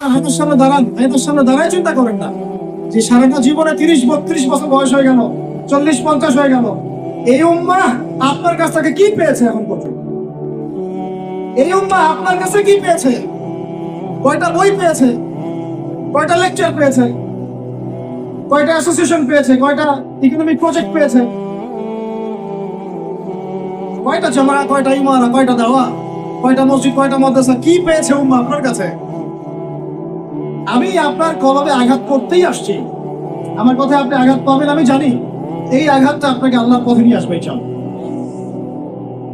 হাতের সামনে দাঁড়ান সামনে দাঁড়ায় চিন্তা করেন না। যে সারাটা জীবনে তিরিশ, বত্রিশ বছর বয়স হয়ে গেল, চল্লিশ, পঞ্চাশ হয়ে গেল, এই উম্মা আপনার কাছ থেকে কি পেয়েছে এখন পর্যন্ত? এই উম্মা আপনার কাছে কি পেয়েছে? কয়টা বই পেয়েছে? কয়টা লেকচার পেয়েছে? কয়টা অ্যাসোসিয়েশন পেয়েছে? কয়টা ইকোনমিক প্রজেক্ট পেয়েছে? কয়টা জমা কয়টা ইমারা কয়টা দেওয়া কয়টা মসজিদ, কয়টা মাদ্রাসা, কি পেয়েছে উম্মা আপনার কাছে? আমি আপনার কলমে আঘাত করতেই আসছি। আমার কথায় আপনি আঘাত পাবেন, আমি জানি। এই আঘাতটা আপনাকে আল্লাহর পথে নিয়ে আসবে ইনশাল্লাহ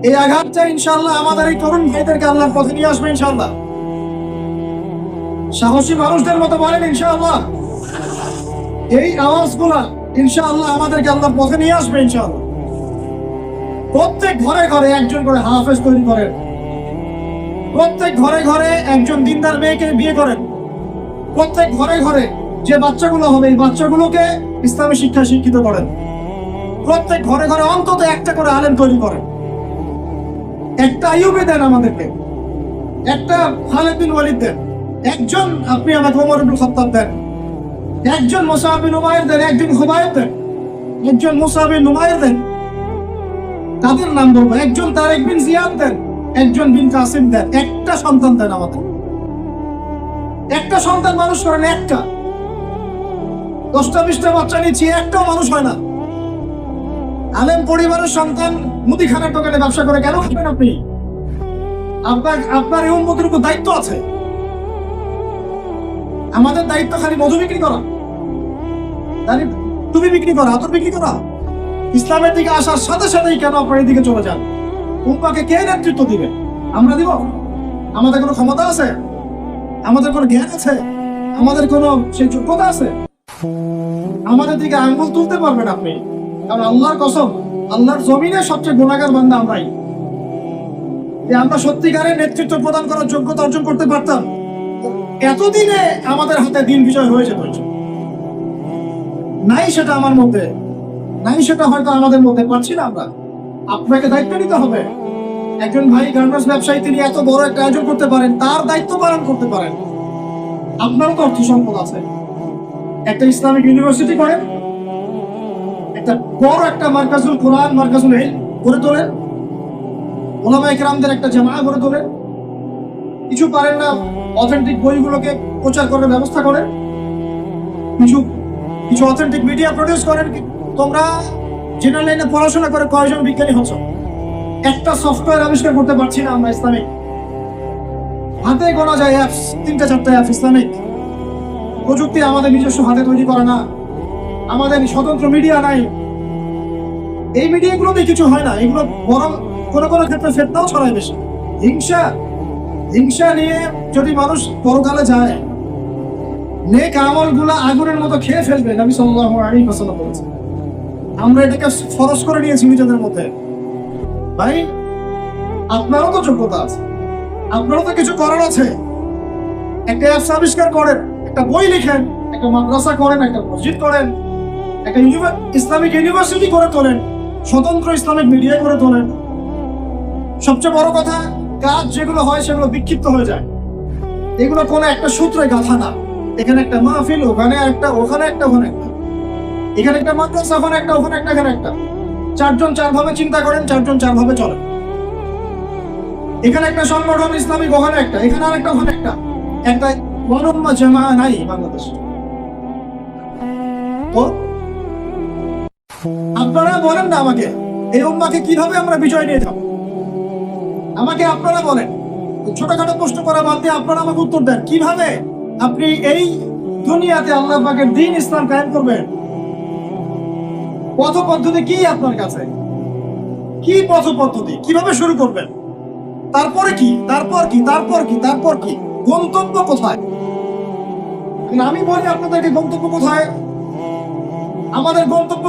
এই আঘাতটা ইনশাল্লাহ আমাদের এই তরুণ ভাইদেরকে আল্লাহর পথে নিয়ে আসবে ইনশাল্লাহ সাহসী মানুষদের মতো বলেন, ইনশাআল্লাহ। এই আওয়াজগুলা ইনশাআল্লাহ আমাদেরকে আল্লাহর পথে নিয়ে আসবে, ইনশাআল্লাহ। প্রত্যেক ঘরে ঘরে একজন করে হাফেজ তৈরি করেন। প্রত্যেক ঘরে ঘরে একজন দিনদার মেয়েকে বিয়ে করেন। প্রত্যেক ঘরে ঘরে যে বাচ্চাগুলো হবে, এই বাচ্চাগুলোকে ইসলামী শিক্ষা শিক্ষিত করেন। প্রত্যেক ঘরে ঘরে অন্তত একটা করে আলেম তৈরি করেন। একটা আইয়ুবে দেন আমাদেরকে। একটা খালেদ বিন ওয়ালিদ দেন। একজন আপনি আমাকে ওমর ইবনুল খাত্তাব দেন। একজন মুসাহাব বিন উমায়ের দেন, একজন হুমায়ুন দেন। একজন মুসাহাব বিন উমায়ের দেন। তাদের নাম বলব? একজন তারেক বিন জিয়াদ দেন, একজন বিন কাসিম দেন। একটা সন্তান দেন আমাদের। একটা সন্তান মানুষ করেন একটা। দশটা বিশটা বাচ্চা নিচ্ছি, একটাও মানুষ হয় না। আলেম পরিবারের সন্তান মুদিখানার দোকানে ব্যবসা করে কেন খাবেন আপনি? আপনার আপনার এই উন্মতির উপর দায়িত্ব আছে। আমাদের দায়িত্ব খালি মধু বিক্রি করা। জানি তুমি বিক্রি করা, আতর বিক্রি করা। ইসলামের দিকে আসার সাথে সাথেই কেন আপনার এই দিকে চলে যান? উম্মাকে কে নেতৃত্ব দিবে? আমরা দিব? আমাদের কোনো ক্ষমতা আছে? আমাদের কোনো জ্ঞান আছে? আমাদের কোনো সেই যোগ্যতা আছে? আমাদের দিকে আঙ্গুল তুলতে পারবেন আপনি। কারণ আল্লাহর কসম, আল্লাহর জমিনে সবচেয়ে গুণাগার বান্দা আমরাই। যে আমরা সত্যিকারের নেতৃত্ব প্রদান করার যোগ্যতা অর্জন করতে পারতাম, এতদিনে আমাদের হাতে দিন বিজয় হয়ে যেত নাই সেটা আমার মধ্যে, নাই সেটা হয়তো আমাদের মধ্যে পারছি না আমরা। আপনাকে দায়িত্ব নিতে হবে। একজন ভাই গার্মেন্টস ব্যবসায়ী, তিনি এত বড় একটা আয়োজন করতে পারেন, তার দায়িত্ব পালন করতে পারেন। আপনারও তো অর্থ সম্পদ আছে। একটা ইসলামিক ইউনিভার্সিটি করেন, একটা বড় একটা মার্কাজুল কোরআন, মার্কাজুল হিল গড়ে তোলেন ওলামা একরামদের একটা জামা গড়ে তোলেন। কিছু পারেন না অথেন্টিক বইগুলোকে প্রচার করার ব্যবস্থা করেন। কিছু কিছু অথেন্টিক মিডিয়া প্রডিউস করেন। তোমরা জেনারেল লাইনে পড়াশোনা করে কয়জন বিজ্ঞানী হচ্ছ? একটা সফটওয়্যার আবিষ্কার করতে পারছি না আমরা ইসলামিক। হাতে গোনা যায় অ্যাপস তিনটা চারটা অ্যাপ ইসলামিক। প্রযুক্তি আমাদের নিজস্ব হাতে তৈরি করা না। আমাদের স্বতন্ত্র মিডিয়া নাই। এই মিডিয়াগুলোতে কিছু হয় না। এগুলো বরং কোনো কোনো ক্ষেত্রে ফেতনাও ছড়ায় বেশি। হিংসা। হিংসা নিয়ে যদি মানুষ পরকালে যায়, নেক আমলগুলা আগুনের মতো খেয়ে ফেলবে, নবী সাল্লাল্লাহু আলাইহি ওয়াসাল্লাম বলেছেন। আমরা এটাকে ফরজ করে নিয়েছি নিজেদের মধ্যে। ভাই, আপনারও তো যোগ্যতা আছে। আপনারও তো কিছু করার আছে। একটা অ্যাপস আবিষ্কার করেন, একটা বই লিখেন, একটা মাদ্রাসা করেন, একটা মসজিদ করেন, একটা ইসলামিক ইউনিভার্সিটি করে তোলেন, স্বতন্ত্র ইসলামিক মিডিয়া করে তোলেন। সবচেয়ে বড় কথা, কাজ যেগুলো হয় সেগুলো বিক্ষিপ্ত হয়ে যায়। এগুলো কোনো একটা সূত্রে গাথা না। এখানে একটা মাহফিল, ওখানে একটা ওখানে একটা ওখানে একটা। এখানে একটা মাদ্রাসা, ওখানে একটা ওখানে একটা, এখানে একটা। চারজন চার ভাবে চিন্তা করেন, চারজন চার ভাবে চলেন। এখানে একটা সংগঠন, ইসলামিক ওখানে একটা, এখানে আরেকটা, ওখানে একটা। একটা বনম্মা জামা নাই বাংলাদেশে। আপনারা বলেন না আমাকে, এই উম্মাকে কীভাবে আমরা বিজয় নিয়ে যাব? আমাকে আপনারা বলেন। ছোটখাটো প্রশ্ন করা বাদ দিয়ে আপনারা আমাকে উত্তর দেন। কীভাবে আপনি এই দুনিয়াতে আল্লাহ পাকের দিন ইসলাম কায়েম করবেন? পথ পদ্ধতি কি আপনার কাছে? কি পথ পদ্ধতি কীভাবে শুরু করবেন? তারপরে কি? তারপর কি? তারপর কি? তারপর কি? গন্তব্য কোথায়? আমি বলি আপনাদেরকে গন্তব্য কোথায়? আমাদের গন্তব্য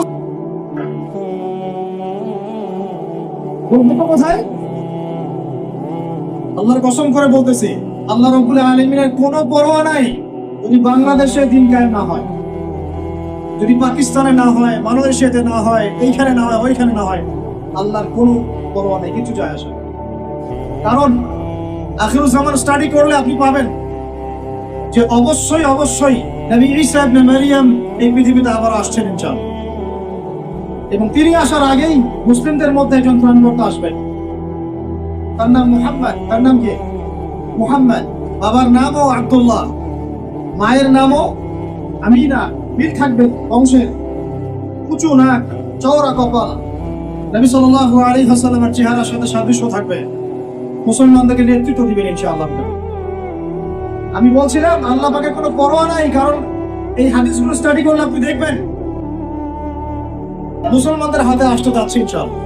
গন্তব্য কোথায়? আল্লাহর কসম করে বলতেছি, আল্লাহ রব্বুল আলমিনের কোনো পরোয়া নাই যদি বাংলাদেশে দিন কায়েম না হয়। যদি পাকিস্তানে না হয়, মালয়েশিয়াতে না হয়, এইখানে না হয়, ওইখানে না হয়, আল্লাহর কোনো পরোয়া নেই, কিছু যায় আসে। কারণ আখিরুজ্জামান স্টাডি করলে আপনি পাবেন যে অবশ্যই অবশ্যই নবী ঈসা ইবনে এই পৃথিবীতে আবার আসছেন ইনশাআল্লাহ। এবং তিনি আসার আগেই মুসলিমদের মধ্যে একজন ত্রাণকর্তা আসবেন। তার নাম মুহাম্মদ, তার নাম কি? মুহাম্মদ। বাবার নামও আব্দুল্লাহ, মায়ের নামও আমিনা। মিল থাকবে বংশের উঁচু নাক, চওড়া কপাল। নবী সাল্লাল্লাহু আলাইহি ওয়াসাল্লামের চেহারার সাথে সাদৃশ্য থাকবে। মুসলমানদেরকে নেতৃত্ব দিবেন ইনশাআল্লাহ। আমি বলছিলাম, আল্লাহ পাকে কোনো পরোয়া নাই, কারণ এই হাদিসগুলো স্টাডি করলে আপনি দেখবেন। মুসলমানদের হাতে আসতে যাচ্ছে ইনশাআল্লাহ।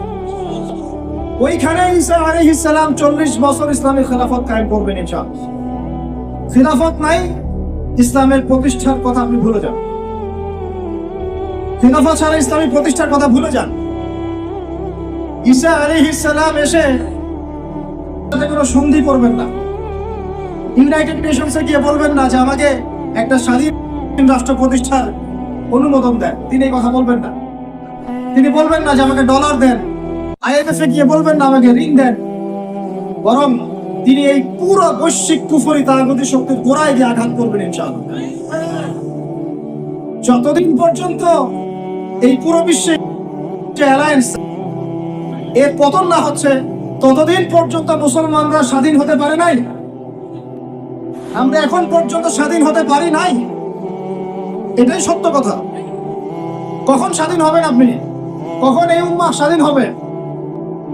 ওইখানে ঈসা আলাইহিস সালাম 40 বছর ইসলামের খেলাফত কায়েম করবেন ইনশাআল্লাহ। খেলাফত নাই, ইসলামের প্রতিষ্ঠার কথা আপনি ভুলে যান ইসলামী প্রতিষ্ঠার কথা ভুলে যান। ঈসা আলাইহিস সালাম এসে কোনো সন্ধি করবেন না। ইউনাইটেড নেশনসে গিয়ে বলবেন না যে আমাকে একটা স্বাধীন রাষ্ট্র প্রতিষ্ঠার অনুমোদন দেন। তিনি এই কথা বলবেন না। তিনি বলবেন না যে আমাকে ডলার দেন। আইএমএফ গিয়ে বলবেন না আমাকে ঋণ দেন। বরং তিনি এই পুরো বৈশ্বিক কুফরি তাগতি শক্তির গোড়ায় গিয়ে আঘাত করবেন ইনশাআল্লাহ। যতদিন পর্যন্ত এই পুরো বিশ্বে অ্যালায়েন্স এর পতন না হচ্ছে, ততদিন পর্যন্ত মুসলমানরা স্বাধীন হতে পারে নাই। আমরা এখন পর্যন্ত স্বাধীন হতে পারি নাই। এটাই সত্য কথা। কখন স্বাধীন হবেন আপনি? কখন এই উম্মা স্বাধীন হবে?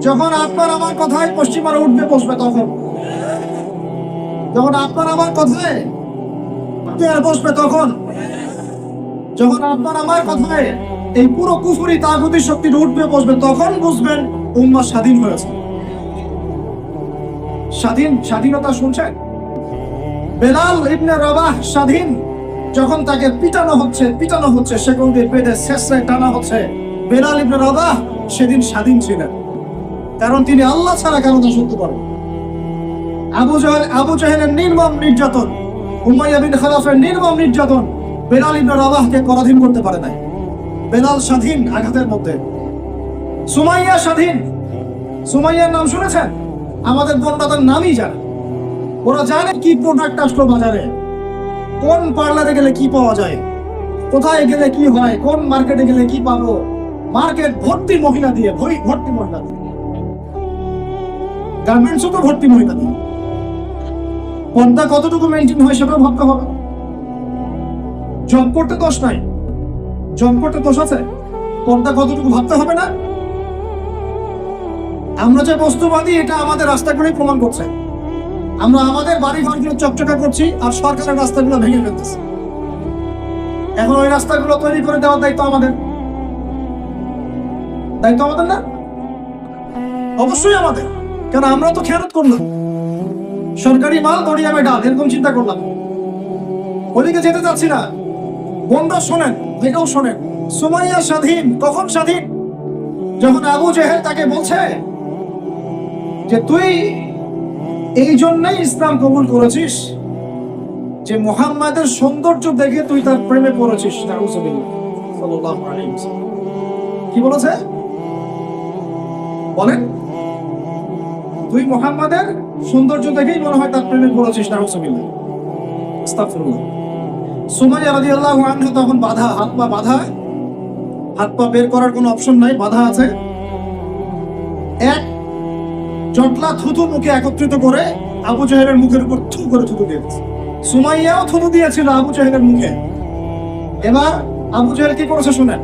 যখন আপনার আমার কথায় পশ্চিমারা উঠবে, বসবে তখন। যখন আপনার আমার কথায় বসবে তখন। যখন আপনার আমার কথায় এই পুরো কুফুরি তাগুতি শক্তি উঠবে বসবে তখন বুঝবেন উম্মা স্বাধীন হয়েছে। স্বাধীন, স্বাধীনতা শুনছেন? বেলাল ইবনে রবাহ স্বাধীন। যখন তাকে পিটানো হচ্ছে পিটানো হচ্ছে সেগুলো দিয়ে বেঁধে শেষে টানা হচ্ছে। বেলাল ইবনে রবাহ সেদিন স্বাধীন ছিলেন। কারণ তিনি আল্লাহ ছাড়া কারণ শুনতে পারেন আবু জাহেল, আবু জাহেলের নির্মম নির্যাতন, উমাইয়া বিন খালাফের নির্মম নির্যাতন বেলাল ইবনে রবাহকে পরাধীন করতে পারে নাই। বেলাল স্বাধীন আঘাতের মধ্যে। সুমাইয়া স্বাধীন। সুমাইয়ার নাম শুনেছেন? আমাদের বোনরা নামই জানে। ওরা জানে কি প্রোডাক্ট আসলো বাজারে। কোন পার্লারে গেলে কি পাওয়া যায়? কোথায় গেলে কি হয়? কোন মার্কেটে গেলে কি পাবো? মার্কেট ভর্তি মহিলা দিয়ে, ভরি ভর্তি মহিলা দিয়ে। গার্মেন্টসও তো ভর্তি মহিলা দিয়ে। পর্দা কতটুকু মেনটেন হয় সেটাও ভাবতে হবে। করতে দোষ নাই। করতে দোষ আছে? পর্দা কতটুকু ভাবতে হবে না? আমরা যে বস্তুবাদী, এটা আমাদের রাস্তাগুলোই প্রমাণ করছে। আমরা আমাদের বাড়ি ঘরগুলো চকচকা করছি আর সরকারের রাস্তাগুলো ভেঙে ফেলতেছি। এখন ওই রাস্তাগুলো তৈরি করে দেওয়ার দায়িত্ব আমাদের। দায়িত্ব আমাদের না? অবশ্যই আমাদের। কেন আমরা তো খেয়ালত করলাম। সরকারি মাল দড়িয়ামে ডাল, এরকম চিন্তা করলাম। ওদিকে যেতে চাচ্ছি না। বন্ধা শোনেন এটাও শোনেন। সুমাইয়া স্বাধীন, কখন স্বাধীন? যখন আবু জেহেল তাকে বলছে যে, তুই এই জন্যই ইসলাম কবুল করেছিস যে, মোহাম্মদের সৌন্দর্য দেখে তুই তার প্রেমে পড়েছিস। কি বলেছে? বলেন। তুই মোহাম্মদের সৌন্দর্য দেখেই মনে হয় তার প্রেমে পড়েছিস, নাউজুবিল্লাহ। সুমাইয়া আনহা তখন বাধা, হাত পা বাধা, হাত পা বের করার কোনো অপশন নাই, বাধা আছে। এক, জটলা থুতু মুখে একত্রিত করে আবু জাহেলের মুখের উপর থু করে থুতু দিয়েছে। সুমাইয়াও থুতু দিয়েছিল আবু জাহেলের মুখে। এবার আবু জাহেল কি করেছে শুনেন?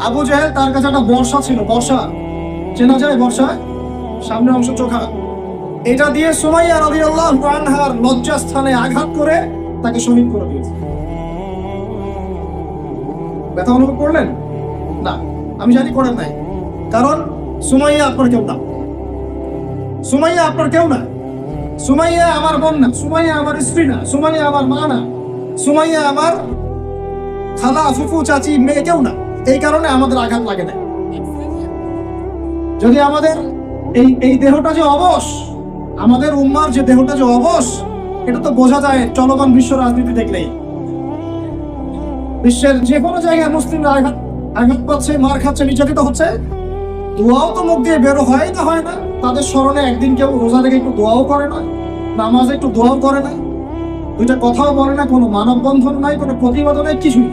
আবু জাহেল তার কাছে একটা বর্ষা ছিল, বর্ষা। চেনা যায় বর্ষা? সামনের অংশ চোখা। এটা দিয়ে সুমাইয়া রাদিয়াল্লাহু আনহার লজ্জাস্থানে আঘাত করে তাকে শহীদ করে দিয়েছে। ব্যথা অনুভব করলেন? না, আমি জানি করেন নাই। কারণ সুমাইয়া আপনার কেউ না। সুমাইয়া আপনার কেউ না। সুমাইয়া আমার বোন না। সুমাইয়া আমার স্ত্রী না। সুমাইয়া আমার মা না। সুমাইয়া আমার খালা, ফুফু, চাচি, মেয়ে কেউ না। এই কারণে আমাদের আঘাত লাগে না। যদি আমাদের এই এই দেহটা যে অবশ, আমাদের উম্মার যে দেহটা যে অবশ এটা তো বোঝা যায়, চলমান বিশ্ব রাজনীতি দেখলেই। বিশ্বের যে কোনো জায়গায় মুসলিমরা আঘাত আঘাত পাচ্ছে, মার খাচ্ছে, নির্যাতিত হচ্ছে। দোয়াও তো মুখ দিয়ে বেরো হয় না হয় না। তাদের স্মরণে একদিন কেউ রোজা রেখে একটু দোয়াও করে না, নামাজে একটু দোয়াও করে না। দুইটা কথাও বলে না, কোনো মানববন্ধন নাই, কোনো প্রতিবাদ নাই, কিছুই।